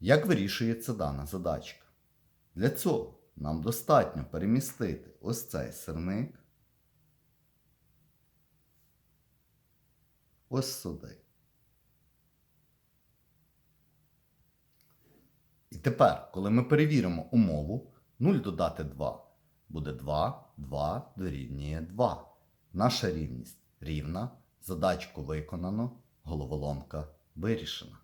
Як вирішується дана задачка? Для цього нам достатньо перемістити ось цей сирник ось сюди. І тепер, коли ми перевіримо умову, 0 додати 2 буде 2, 2 дорівнює 2. Наша рівність рівна, задачку виконано, головоломка вирішена.